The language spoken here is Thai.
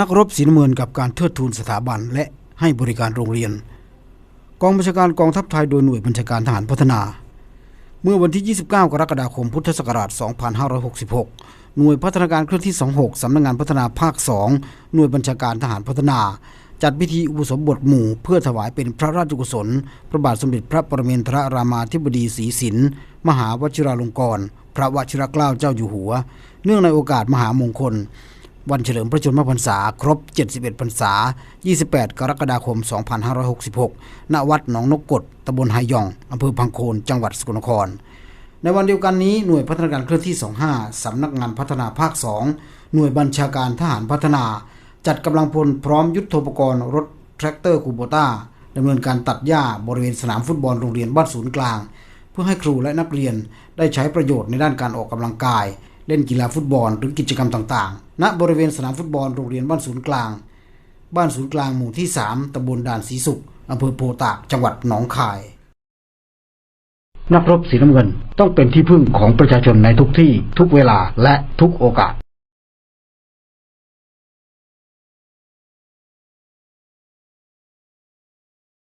นักรบสีน้ำเงินกับการเทิดทูนสถาบันและให้บริการโรงเรียน กองบัญชาการกองทัพไทยโดยหน่วยบัญชาการทหารพัฒนา เมื่อวันที่ 29 กรกฎาคมพุทธศักราช 2566 หน่วยพัฒนาการเคลื่อนที่ 26 สำนักงานพัฒนาภาค 2 หน่วยบัญชาการทหารพัฒนา จัดพิธีอุปสมบทหมู่ เพื่อถวายเป็นพระราชกุศล พระบาทสมเด็จพระปรเมนทรรามาธิบดีศรีสินมหาวชิราลงกรณ์พระวชิรเกล้าเจ้าอยู่หัว เนื่องในโอกาสมหามงคล วันเฉลิมพระชนมพรรษา ครบ 71 พรรษา 28 กรกฎาคม 2566 ณ วัดหนองนกกดตำบลไฮยอง อำเภอพังโคน จังหวัดสกลนคร ในวันเดียวกันนี้ หน่วยพัฒนาการเคลื่อนที่ 25 สำนักงานพัฒนาภาค 2 หน่วยบัญชาการทหารพัฒนา จัดกำลังพลพร้อมยุทโธปกรณ์รถแทรกเตอร์คูโบต้าดำเนินการตัดหญ้าบริเวณสนามฟุตบอลโรงเรียนบ้านศูนย์กลาง เพื่อให้ครูและนักเรียนได้ใช้ประโยชน์ในด้านการออกกำลังกาย เล่นกีฬาฟุตบอลหรือกิจกรรมต่างๆ ณ บริเวณสนามฟุตบอลโรงเรียนบ้านศูนย์กลาง บ้านศูนย์กลางหมู่ที่ 3ตำบลด่านศรีสุขอำเภอโพตาก จังหวัดหนองคาย นักรบสีน้ำเงินต้องเป็นที่พึ่งของประชาชนในทุกที่ทุกเวลาและทุกโอกาส